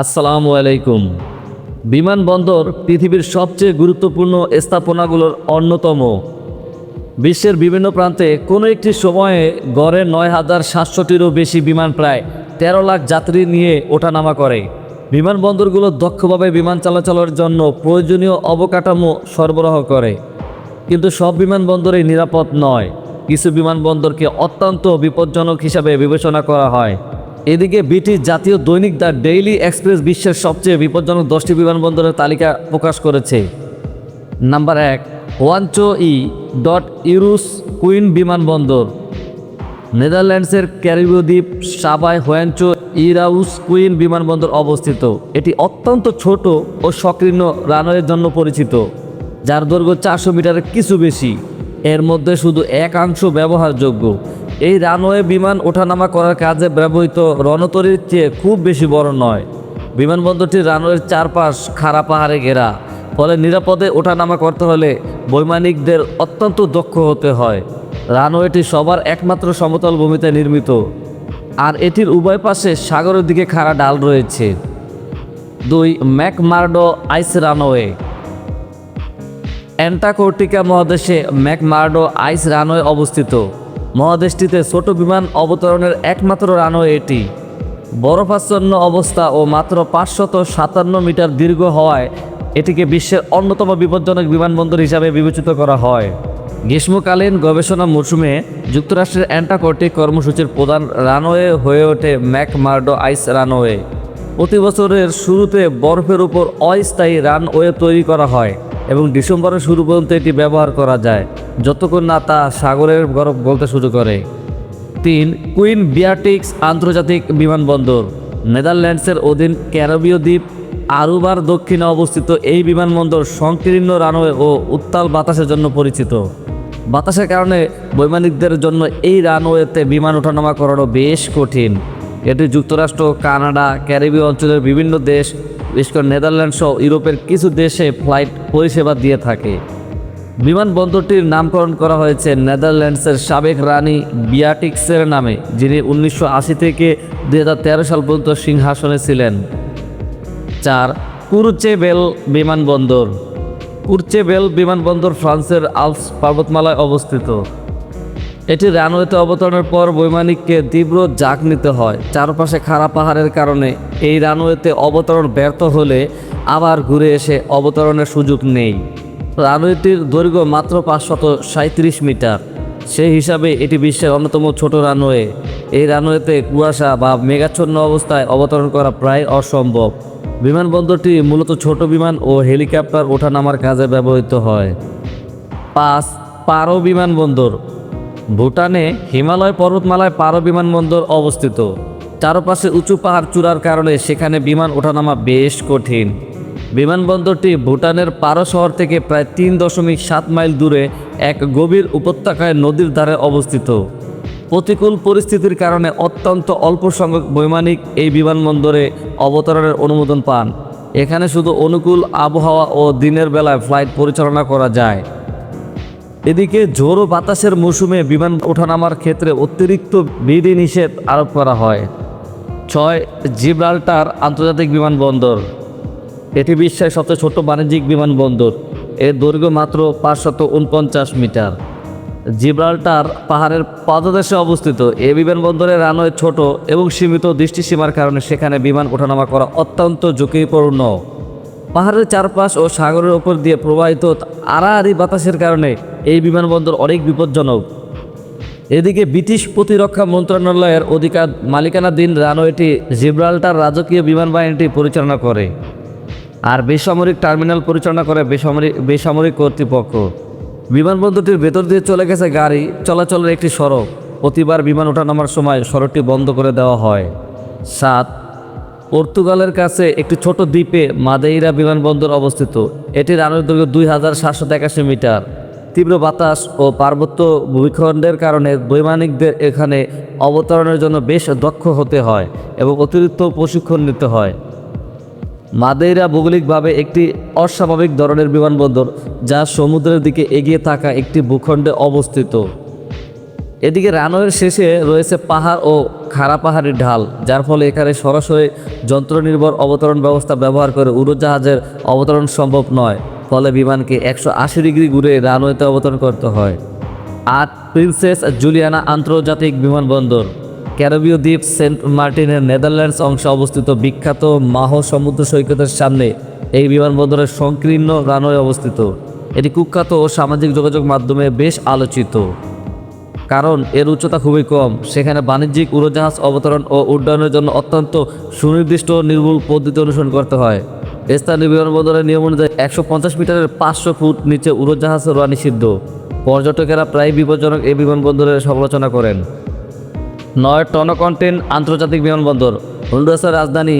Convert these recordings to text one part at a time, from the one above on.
আসসালামু আলাইকুম। বিমানবন্দর পৃথিবীর সবচেয়ে গুরুত্বপূর্ণ স্থাপনাগুলোর অন্যতম। বিশ্বের বিভিন্ন প্রান্তে কোনো একটি সময়ে গড়ে নয় হাজার সাতশোটিরও বেশি বিমান প্রায় তেরো লাখ যাত্রী নিয়ে ওঠানামা করে। বিমানবন্দরগুলো দক্ষভাবে বিমান চলাচলের জন্য প্রয়োজনীয় অবকাঠামো সরবরাহ করে। কিন্তু সব বিমানবন্দরই নিরাপদ নয়। কিছু বিমানবন্দরকে অত্যন্ত বিপজ্জনক হিসাবে বিবেচনা করা হয়। এদিকে ব্রিটিশ জাতীয় দৈনিক দ্য ডেইলি এক্সপ্রেস বিশ্বের সবচেয়ে বিপজ্জনক দশটি বিমানবন্দরের তালিকা প্রকাশ করেছে। নাম্বার এক ওয়ানচো ই ডট ইউরুস কুইন বিমানবন্দর। নেদারল্যান্ডসের ক্যারিবীয় দ্বীপ সাবায় হোয়ানচো ইরাউস কুইন বিমানবন্দর অবস্থিত। এটি অত্যন্ত ছোট ও সংকীর্ণ রানওয়ের জন্য পরিচিত, যার দৈর্ঘ্য চারশো মিটারের কিছু বেশি। এর মধ্যে শুধু একাংশ ব্যবহারযোগ্য। এই রানওয়ে বিমান ওঠানামা করার কাজে ব্যবহৃত রণতরীর চেয়ে খুব বেশি বড় নয়। বিমানবন্দরটির রানওয়ের চারপাশ খাড়া পাহাড়ে ঘেরা। ফলে নিরাপদে ওঠানামা করতে হলে বৈমানিকদের অত্যন্ত দক্ষ হতে হয়। রানওয়েটি সবার একমাত্র সমতল ভূমিতে নির্মিত। আর এটির উভয় পাশে সাগরের দিকে খাড়া ডাল রয়েছে। দুই ম্যাকমার্ডো আইস রানওয়ে। অ্যান্টার্কটিকা মহাদেশে ম্যাকমার্ডো আইস রানওয়ে অবস্থিত। মহাদেশটিতে ছোট বিমান অবতরণের একমাত্র রানওয়ে এটি। বরফাচ্ছন্ন অবস্থা ও মাত্র পাঁচশত সাতান্ন মিটার দীর্ঘ হওয়ায় এটিকে বিশ্বের অন্যতম বিপজ্জনক বিমানবন্দর হিসাবে বিবেচিত করা হয়। গ্রীষ্মকালীন গবেষণা মৌসুমে যুক্তরাষ্ট্রের অ্যান্টার্কটিক কর্মসূচির প্রধান রানওয়ে হয়ে ওঠে ম্যাকমার্ডো আইস রানওয়ে। প্রতি বছরের শুরুতে বরফের উপর অস্থায়ী রানওয়ে তৈরি করা হয়। এবং ডিসেম্বরের শুরু পর্যন্ত এটি ব্যবহার করা যায়, যতক্ষণ না তা সাগরের বরফ গলতে শুরু করে। তিন, কুইন বিয়াটিক্স আন্তর্জাতিক বিমানবন্দর। নেদারল্যান্ডসের অধীন ক্যারবীয় দ্বীপ আরুবার দক্ষিণে অবস্থিত এই বিমানবন্দর সংকীর্ণ রানওয়ে ও উত্তাল বাতাসের জন্য পরিচিত। বাতাসের কারণে বৈমানিকদের জন্য এই রানওয়েতে বিমান ওঠানামা করানো বেশ কঠিন। এটি যুক্তরাষ্ট্র, কানাডা, ক্যারিবীয় অঞ্চলের বিভিন্ন দেশ বিশেষ করে নেদারল্যান্ড সহ ইউরোপের কিছু দেশে ফ্লাইট পরিষেবা দিয়ে থাকে। বিমানবন্দরটির নামকরণ করা হয়েছে নেদারল্যান্ডসের সাবেক রানী বিয়াটিক্সের নামে, যিনি উনিশশো আশি থেকে দু হাজার তেরো সাল পর্যন্ত সিংহাসনে ছিলেন। চার, কুরচেবেল বিমানবন্দর কুরচেবেল বিমানবন্দর ফ্রান্সের আলপস পর্বতমালায় অবস্থিত। এটি রানওয়েতে অবতরণের পর বৈমানিককে তীব্র জাক নিতে হয়। চারপাশে খাড়া পাহাড়ের কারণে এই রানওয়েতে অবতরণ ব্যর্থ হলে আবার ঘুরে এসে অবতরণের সুযোগ নেই। রানওয়েটির দৈর্ঘ্য মাত্র পাঁচশত সাঁত্রিশ মিটার। সেই হিসাবে এটি বিশ্বের অন্যতম ছোট রানওয়ে। এই রানওয়েতে কুয়াশা বা মেঘাচ্ছন্ন অবস্থায় অবতরণ করা প্রায় অসম্ভব। বিমানবন্দরটি মূলত ছোট বিমান ও হেলিকপ্টার ওঠানামার কাজে ব্যবহৃত হয়। পাঁচ, পারো বিমানবন্দর। ভুটানে হিমালয় পর্বতমালায় পারো বিমানবন্দর অবস্থিত। চারপাশে উঁচু পাহাড় চূড়ার কারণে সেখানে বিমান ওঠানামা বেশ কঠিন। বিমানবন্দরটি ভুটানের পারো শহর থেকে প্রায় তিন দশমিক সাত মাইল দূরে এক গভীর উপত্যকায় নদীর ধারে অবস্থিত। প্রতিকূল পরিস্থিতির কারণে অত্যন্ত অল্প সংখ্যক বৈমানিক এই বিমানবন্দরে অবতরণের অনুমোদন পান। এখানে শুধু অনুকূল আবহাওয়া ও দিনের বেলায় ফ্লাইট পরিচালনা করা যায়। এদিকে ঝোড়ো বাতাসের মৌসুমে বিমান ওঠানামার ক্ষেত্রে অতিরিক্ত বিধি নিষেধ আরোপ করা হয়। ছয় জিব্রাল্টার আন্তর্জাতিক বিমানবন্দর। এটি বিশ্বের সবচেয়ে ছোট বাণিজ্যিক বিমানবন্দর। এর দৈর্ঘ্য মাত্র পাঁচশত উনপঞ্চাশ মিটার। জিব্রাল্টার পাহাড়ের পাদদেশে অবস্থিত। এই বিমানবন্দরের রানওয়ে ছোট এবং সীমিত দৃষ্টিসীমার কারণে সেখানে বিমান ওঠানামা করা অত্যন্ত ঝুঁকিপূর্ণ। পাহাড়ের চারপাশ ও সাগরের ওপর দিয়ে প্রবাহিত আড়াআড়ি বাতাসের কারণে এই বিমানবন্দর অনেক বিপজ্জনক। এদিকে ব্রিটিশ প্রতিরক্ষা মন্ত্রণালয়ের অধিকার মালিকানাধীন রানওয়েটি জিব্রাল্টার রাজকীয় বিমান বাহিনীটি পরিচালনা করে আর বেসামরিক টার্মিনাল পরিচালনা করে বেসামরিক বেসামরিক কর্তৃপক্ষ। বিমানবন্দরটির ভেতর দিয়ে চলে গেছে গাড়ি, চলাচলের একটি সড়ক। প্রতিবার বিমান ওঠানামার সময় সড়কটি বন্ধ করে দেওয়া হয়। সাত, পর্তুগালের কাছে একটি ছোট দ্বীপে মাদেইরা বিমানবন্দর অবস্থিত। এটি রানের দৈর্ঘ্য দুই হাজার সাতশো একাশি মিটার। তীব্র বাতাস ও পার্বত্য ভূমিখণ্ডের কারণে বৈমানিকদের এখানে অবতরণের জন্য বেশ দক্ষ হতে হয় এবং অতিরিক্ত প্রশিক্ষণ নিতে হয়। মাদেইরা ভৌগোলিকভাবে একটি অস্বাভাবিক ধরনের বিমানবন্দর যা সমুদ্রের দিকে এগিয়ে থাকা একটি ভূখণ্ডে অবস্থিত। এদিকে রানওয়ের শেষে রয়েছে পাহাড় ও খাড়া পাহাড়ি ঢাল, যার ফলে এখানে সরাসরি যন্ত্রনির্ভর অবতরণ ব্যবস্থা ব্যবহার করে উড়োজাহাজের অবতরণ সম্ভব নয়। ফলে বিমানকে একশো আশি ডিগ্রি ঘুরে রানওয়েতে অবতরণ করতে হয়। আট প্রিন্সেস জুলিয়ানা আন্তর্জাতিক বিমানবন্দর, ক্যারবীয় দ্বীপ সেন্ট মার্টিনের নেদারল্যান্ডস অংশে অবস্থিত বিখ্যাত মাহ সমুদ্র সৈকতের সামনে এই বিমানবন্দরের সংকীর্ণ রানওয়ে অবস্থিত। এটি কুখ্যাত ও সামাজিক যোগাযোগ মাধ্যমে বেশ আলোচিত। কারণ এর উচ্চতা খুবই কম, সেখানে বাণিজ্যিক উড়োজাহাজ অবতরণ ও উড্ডয়নের জন্য অত্যন্ত সুনির্দিষ্ট নির্ভুল পদ্ধতি অনুসরণ করতে হয়। স্থানীয় বিমানবন্দরের নিয়ম অনুযায়ী একশো পঞ্চাশ মিটারের পাঁচশো ফুট নিচে উড়োজাহাজ ওড়া নিষিদ্ধ। পর্যটকেরা প্রায় বিপজ্জনক এই বিমানবন্দরের সমালোচনা করেন। নয় টনকন্টেন আন্তর্জাতিক বিমানবন্দর। হন্ডুরাসের রাজধানী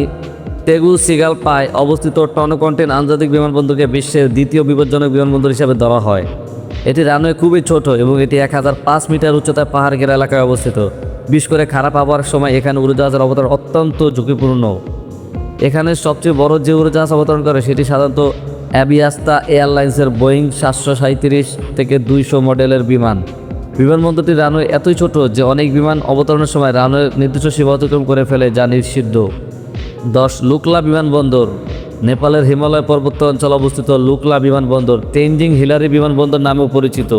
তেগু সিগাল পায় অবস্থিত টনকন্টেন আন্তর্জাতিক বিমানবন্দরকে বিশ্বের দ্বিতীয় বিপজ্জনক বিমানবন্দর হিসেবে ধরা হয়। এটি রানওয়ে খুবই ছোট এবং এটি এক হাজার পাঁচ মিটার উচ্চতায় পাহাড় ঘেরা এলাকায় অবস্থিত। বিশেষ করে খারাপ আবহাওয়ার সময় এখানে উড়োজাহাজের অবতরণ অত্যন্ত ঝুঁকিপূর্ণ। এখানে সবচেয়ে বড় যে উড়োজাহাজ অবতরণ করে, সেটি সাধারণত অ্যাবিয়াস্তা এয়ারলাইন্সের বোয়িং সাতশো সাঁত্রিশ থেকে দুইশো মডেলের বিমান। বিমানবন্দরটি রানওয়ে এতই ছোট যে অনেক বিমান অবতরণের সময় রানওয়ে নির্দিষ্ট সীমা অতিক্রম করে ফেলে যা নিষিদ্ধ। দশ লুকলা বিমানবন্দর। নেপালের হিমালয় পার্বত্য অঞ্চলে অবস্থিত লুকলা বিমানবন্দর, তেনজিং হিলারি বিমানবন্দর নামেও পরিচিত।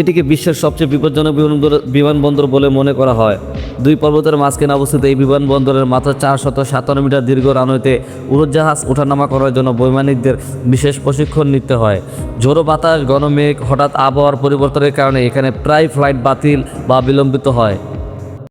এটিকে বিশ্বের সবচেয়ে বিপজ্জনক বিমানবন্দর বিমানবন্দর বলে মনে করা হয়। দুই পর্বতের মাঝখানে অবস্থিত এই বিমানবন্দরের মাত্র চার শত সাতান্ন মিটার দীর্ঘ রানওয়েতে উড়োজাহাজ ওঠানামা করার জন্য বৈমানিকদের বিশেষ প্রশিক্ষণ নিতে হয়। ঝোড়ো বাতাস গণমেঘ হঠাৎ আবহাওয়ার পরিবর্তনের কারণে এখানে প্রায় ফ্লাইট বাতিল বা বিলম্বিত হয়।